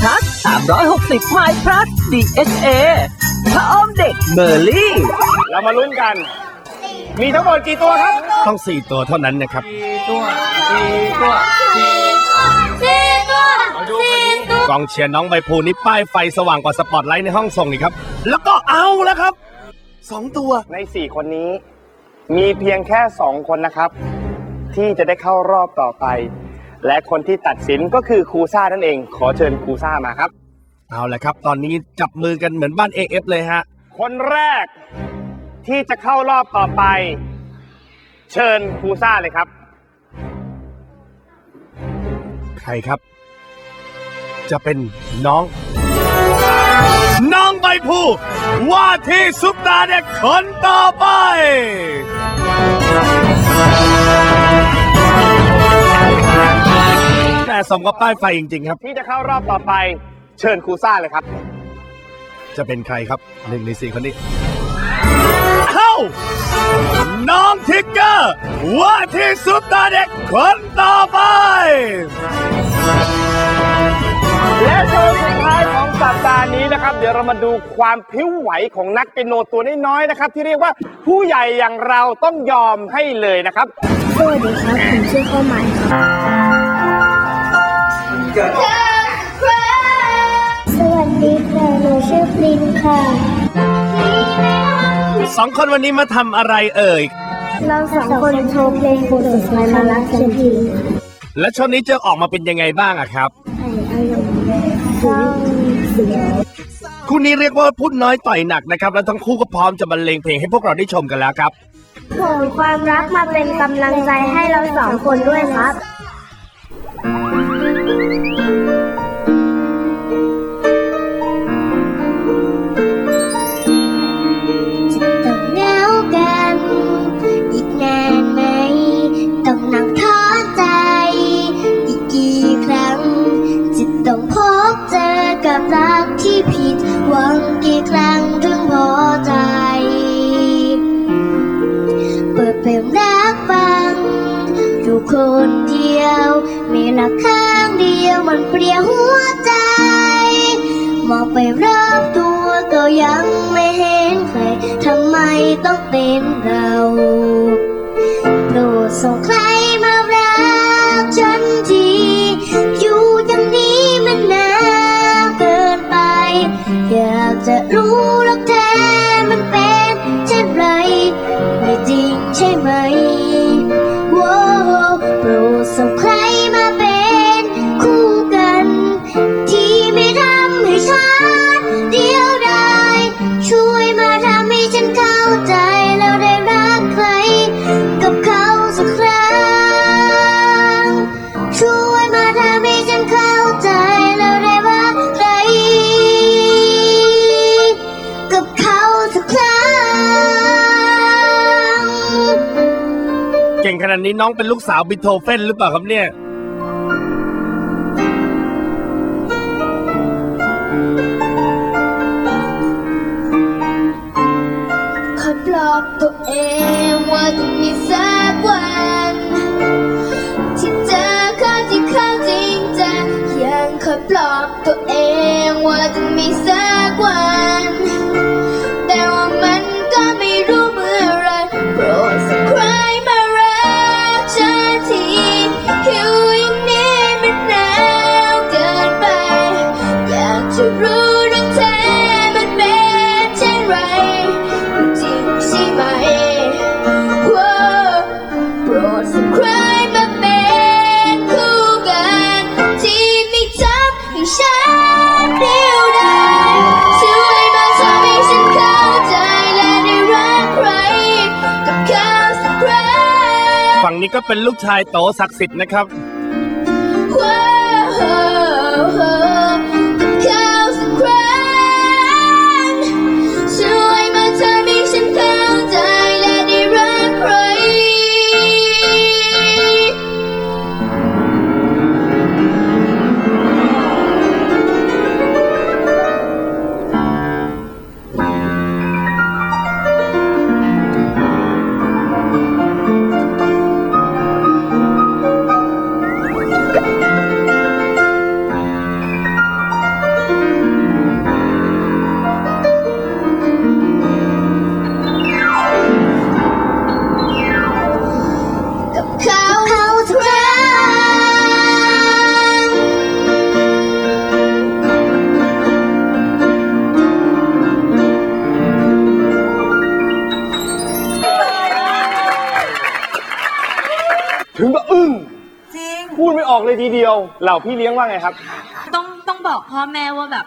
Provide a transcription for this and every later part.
plus 360 My plus DHA พระอ้อมเด็กเมอร์ลี่ เรามาลุ้นกัน มีทั้งหมดกี่ตัวครับต้องสี่ตัวเท่านั้นนะครับ ตัวสี่ตัวสี่สี่ตัวสี่ตัวกองเชียร์น้องใบภูนี่ป้ายไฟสว่างกว่าสปอตไลท์ในห้องส่งอีกครับ แล้วก็เอาแล้วครับสองตัวในสี่คนนี้ มีเพียงแค่สองคนนะครับ ที่จะได้เข้ารอบต่อไป และคนที่ตัดสินก็คือครูซ่านั่นเอง ขอเชิญครูซ่ามาครับ เอาละครับ ตอนนี้จับมือกันเหมือนบ้าน AF เลยฮะ คนแรกที่จะเข้ารอบต่อไป เชิญครูซ่าเลยครับ ใครครับ จะเป็นน้อง น้องใบภูว่าที่ซุปตาเด็กคนต่อไป สมกับป้ายไฟจริง ๆ ครับ ที่จะเข้ารอบต่อไปเชิญครูซ่าเลยครับ จะเป็นใครครับหนึ่งในสี่คนนี้ เข้า น้องทิกเกอร์ว่าที่ซุปตาเด็กคนต่อไป และโชว์สุดท้ายของสัปดาห์นี้นะครับ เดี๋ยวเรามาดูความพริ้วไหวของนักเปียโนตัวน้อยๆนะครับ ที่เรียกว่าผู้ใหญ่อย่างเราต้องยอมให้เลยนะครับ สวัสดีครับ ผมชื่อข้าวหมายครับ สวัสดีค่ะหนูชื่อปลินค่ะสองคนวันนี้มาทำอะไรเอ่ย เราสองคนโชว์เพลงบทสุดท้ายมารักฉันทีและช่วงนี้จะออกมาเป็นยังไงบ้างอะครับไอ้อารมณ์เศร้าเสียคู่นี้เรียกว่าพูดน้อยต่อยหนักนะครับ และทั้งคู่ก็พร้อมจะบรรเลงเพลงให้พวกเราได้ชมกันแล้วครับ ส่งความรักมาเป็นกำลังใจให้เราสองคนด้วยครับ thank you นเปลี่ยวหัวใจ มองไปรอบตัวก็ยังไม่เห็นใครทำไมต้องเป็นเรา โปรดส่งใครารั นาดนี้น้องเป็นลูกสาวบิโธเฟนหรือเปล่าครับเนี่ยขอปลอบตัวเองว่าจะมี ฝั่งนี้ก็เป็นลูกชายโตศักดิ์สิทธิ์นะครับ ว้าว ออกเลยทีเดียว เหล่าพี่เลี้ยงว่าไงครับ ต้องต้องบอกพ่อแม่ว่าแบบ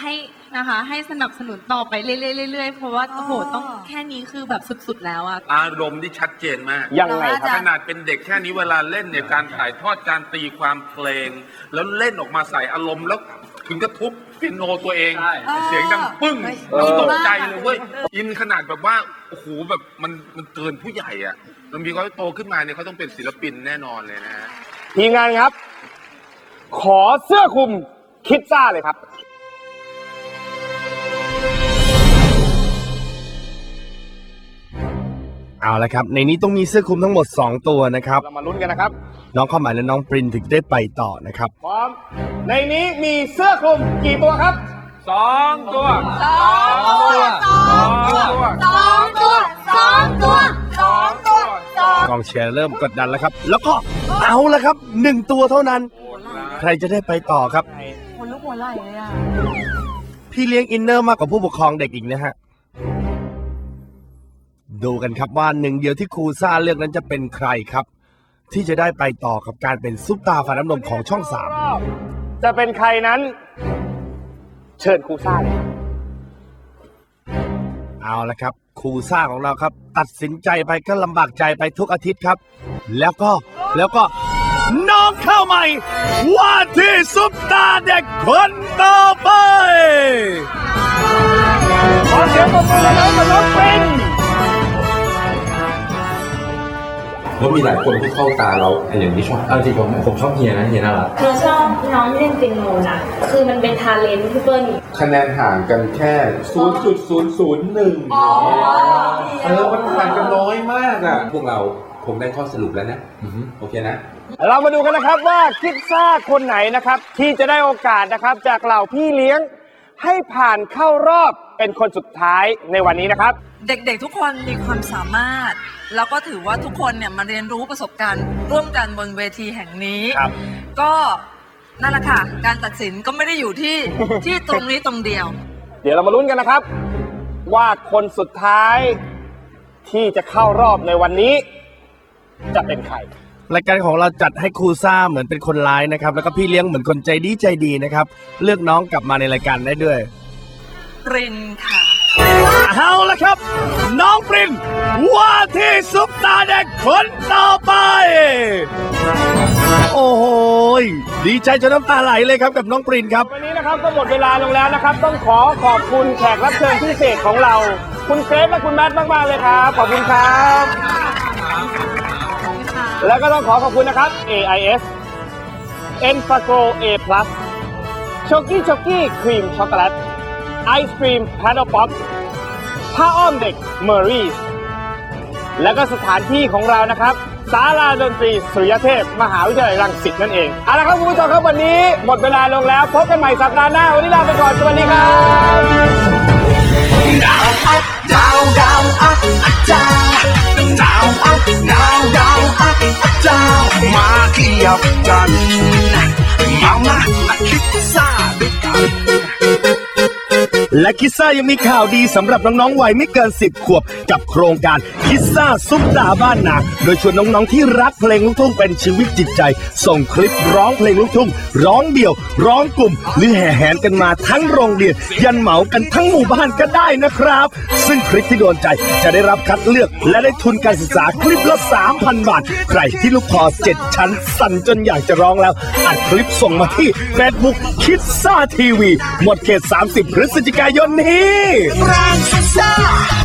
ให้นะคะให้สนับสนุนต่อไปเรื่อยๆเรื่อยๆเพราะว่าโอ้โหต้องแค่นี้คือแบบสุดๆแล้วอะอารมณ์ที่ชัดเจนมาก ยังไงครับ ขนาดเป็นเด็กแค่นี้เวลาเล่นเนี่ยการถ่ายทอดการตีความเพลง แล้วเล่นออกมาใส่อารมณ์แล้วถึงกระทุบฟินโนตัวเอง เสียงดังปึ้งเออตกใจเลยเว้ยอินขนาดแบบว่าโอ้โหแบบมันมันเกินผู้ใหญ่อะมันมีเขาโตขึ้นมาเนี่ยเขาต้องเป็นศิลปินแน่นอนเลยนะฮะ ทีมงานครับ ขอเสื้อคลุมคิดซ่าเลยครับ เอาละครับ ในนี้ต้องมีเสื้อคลุมทั้งหมด 2 ตัวนะครับ เรามาลุ้นกันนะครับ น้องข้าวหมายและน้องปรินถึงได้ไปต่อนะครับ พร้อม ในนี้มีเสื้อคลุมกี่ตัวครับสองตัวสองตัว เชียร์เริ่มกดดันแล้วครับ แล้วก็เอาละครับหนึ่งตัวเท่านั้น ใครจะได้ไปต่อครับ คนลุกหัวไหล่เลยอะ พี่เลี้ยงอินเนอร์มากกว่าผู้ปกครองเด็กอีกนะฮะ ดูกันครับว่าหนึ่งเดียวที่ครูซ่าเลือกนั้นจะเป็นใครครับ ที่จะได้ไปต่อกับการเป็นซุปตาฝันน้ำนมของช่องสามจะเป็นใครนั้น เชิญครูซ่าเลยครับ เอาละครับครูซ่าของเราครับ ตัดสินใจไปก็ลำบากใจไปทุกอาทิตย์ครับ แล้วก็แล้วก็น้องเข้าใหม่ ว่าที่ซุปตาเด็กคนต่อไปขอเสียงปรบมือให้กับน้องปริน ก็มีหลายคนที่เข้าตาเราอย่างที่ชอบเอาจริงผมผมชอบเฮียนะเฮียน่ารักเราชอบน้องเล่นเป็นโนนะคือมันเป็นทาเลนต์พี่เปิ้ลคะแนนห่างกันแค่ 0.001เออมันห่างกันน้อยมากอะพวกเราผมได้ข้อสรุปแล้วนะอือฮึโอเคนะ เรามาดูกันนะครับว่าคิดซ่าคนไหนนะครับ ที่จะได้โอกาสนะครับ จากเหล่าพี่เลี้ยง ให้ผ่านเข้ารอบเป็นคนสุดท้ายในวันนี้นะครับ เด็กๆ ทุกคนมีความสามารถ แล้วก็ถือว่าทุกคนเนี่ยมาเรียนรู้ประสบการณ์ร่วมกันบนเวทีแห่งนี้ ครับ ก็นั่นแหละค่ะ การตัดสินก็ไม่ได้อยู่ที่ ที่ตรงนี้ตรงเดียว เดี๋ยวเรามาลุ้นกันนะครับ ว่าคนสุดท้ายที่จะเข้ารอบในวันนี้ จะเป็นใคร รายการของเราจัดให้ครูซ่าเหมือนเป็นคนร้ายนะครับ แล้วก็พี่เลี้ยงเหมือนคนใจดีใจดีนะครับ เลือกน้องกลับมาในรายการได้ด้วยปรินค่ะเอาละครับ น้องปรินว่าที่ซุปตาเด็กคนต่อไป โอ้โหยดีใจจนน้ำตาไหลเลยครับกับน้องปรินครับ วันนี้นะครับก็หมดเวลาลงแล้วนะครับ ต้องขอขอบคุณแขกรับเชิญพิเศษของเรา คุณเกรซและคุณแมทมากๆเลยครับ ขอบคุณครับ แล้วก็ต้องขอขอบคุณนะครับ AIS e n f a g r o A Plus ช็อกกี้ช็อกกี้ครีมช็อกโกแลตไอศครีมแพน d ป๊อปผ้าอ้อมเด็กเมอรี่แล้วก็สถานที่ของเรานะครับศาลาดนตรีสุริยเทพ มหาวิทยาลัยรังสิตนั่นเองเอาละครับคุณผู้ชมครับวันนี้ หมดเวลาลงแล้ว พบกันใหม่สัปดาห์หน้า วันนี้ลาไปก่อน สวัสดีครับ ดาวดาว และคิดซ่ายังมีข่าวดีสำหรับน้องๆวัยไม่เกิน 10 ขวบ กับโครงการคิดซ่าซุปตาบ้านนาโดยชวนน้องๆที่รักเพลงลูกทุ่งเป็นชีวิตจิตใจ ส่งคลิปร้องเพลงลูกทุ่ง ร้องเดี่ยว ร้องกลุ่ม หรือแห่แหนกันมาทั้งโรงเรียน ยันเหมากันทั้งหมู่บ้านก็ได้นะครับ ซึ่งคลิปที่โดนใจจะได้รับคัดเลือก และได้ทุนการศึกษาคลิปละ 3,000 บาท ใครที่ลูกคอเจ็ดชั้น สั่นจนอยากจะร้องแล้วอัดคลิปส่งมาที่ Facebook คิดซ่าทีวีหมดเขต 30 พฤศจิกาายนนี้ แรงซ่า